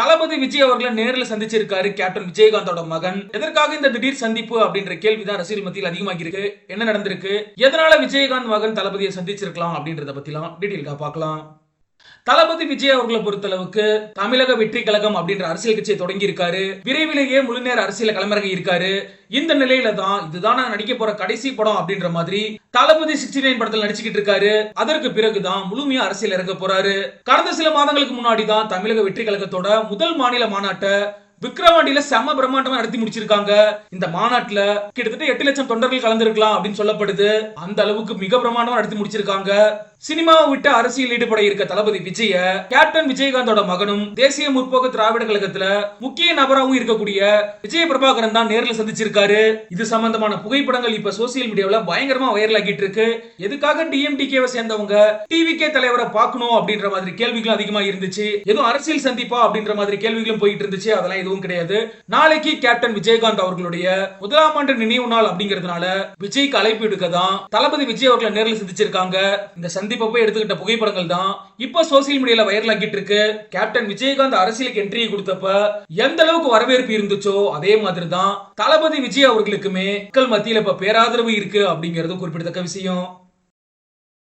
தளபதி விஜய் அவர்களை நேரில் சந்திச்சிருக்காரு கேப்டன் விஜயகாந்தோட மகன். எதற்காக இந்த திடீர் சந்திப்பு அப்படின்ற கேள்விதான் அரசியல் மத்தியில் அதிகமாக இருக்கு என்ன நடந்திருக்கு? எதனால விஜயகாந்த் மகன் தளபதியை சந்திச்சிருக்கலாம் அப்படின்றத பத்திலாம் டீட்டெயில்கா பார்க்கலாம். தளபதி விஜய் அவர்களை பொறுத்தளவுக்கு தமிழக வெற்றி கழகம் அப்படின்ற அரசியல் கட்சியை தொடங்கி இருக்காரு விரைவிலேயே முழுநேர அரசியல் களமிறங்கி இருக்காரு. இந்த நிலையில தான் இதுதான் நான் நடிக்க போற கடைசி படம் அப்படின்ற மாதிரி தளபதி சிக்ஸ்டி நைன் படத்தில் நடிச்சுக்கிட்டு இருக்காரு. அதற்கு பிறகுதான் முழுமையா அரசியல் இறங்க போறாரு. கடந்த சில மாதங்களுக்கு முன்னாடி தான் தமிழக வெற்றி கழகத்தோட முதல் மாநில மாநாட்டை விக்ரவாண்டியில செம பிரம்மாண்டமா நடத்தி முடிச்சிருக்காங்க. இந்த மாநாட்டுல கிட்டத்தட்ட எட்டு லட்சம் தொண்டர்கள் கலந்துருக்கலாம் அப்படின்னு சொல்லப்படுது. அந்த அளவுக்கு மிக பிரம்மாண்டமா நடத்தி முடிச்சிருக்காங்க. சினிமாவை விட்டு அரசியல் ஈடுபட இருக்க தளபதி விஜய கேப்டன் விஜயகாந்தோட மகனும் தேசிய முற்போக்கு திராவிட கழகத்துல முக்கிய நபராகவும் இருக்கக்கூடிய விஜய பிரபாகரன் தான் நேரில் சந்திச்சிருக்காரு. இது சம்பந்தமான புகைப்படங்கள் இப்ப சோசியல் மீடியாவில் பயங்கரமா வைரல் ஆகிட்டு இருக்கு. எதுக்காக டிஎம்டிகேவை சேர்ந்தவங்க டிவிகே தலைவரை பார்க்கணும் அப்படின்ற மாதிரி கேள்விகளும் அதிகமா இருந்துச்சு. எதுவும் அரசியல் சந்திப்பா அப்படின்ற மாதிரி கேள்விகளும் போயிட்டு இருந்துச்சு. அதெல்லாம் எதுவும் கிடையாது. நாளைக்கு கேப்டன் விஜயகாந்த் அவர்களுடைய முதலாம் ஆண்டு நினைவு நாள் அப்படிங்கிறதுனால விஜய்க்கு அழைப்பு எடுக்க தான் தளபதி விஜய் அவர்களை நேரில் சந்திச்சிருக்காங்க. இந்த சந்தி சந்திப்பப்போ எடுத்துக்கிட்ட புகைப்படங்கள் தான் இப்போ சோசியல் மீடியால வைரல் ஆகிட்டு இருக்கு. கேப்டன் விஜயகாந்த் அரசியலுக்கு என்ட்ரி கொடுத்தப்ப எந்த அளவுக்கு வரவேற்பு இருந்துச்சோ அதே மாதிரி தான் தளபதி விஜய் அவர்களுக்குமே மக்கள் மத்தியில இப்ப பேராதரவு இருக்கு அப்படிங்கிறது குறிப்பிடத்தக்க விஷயம்.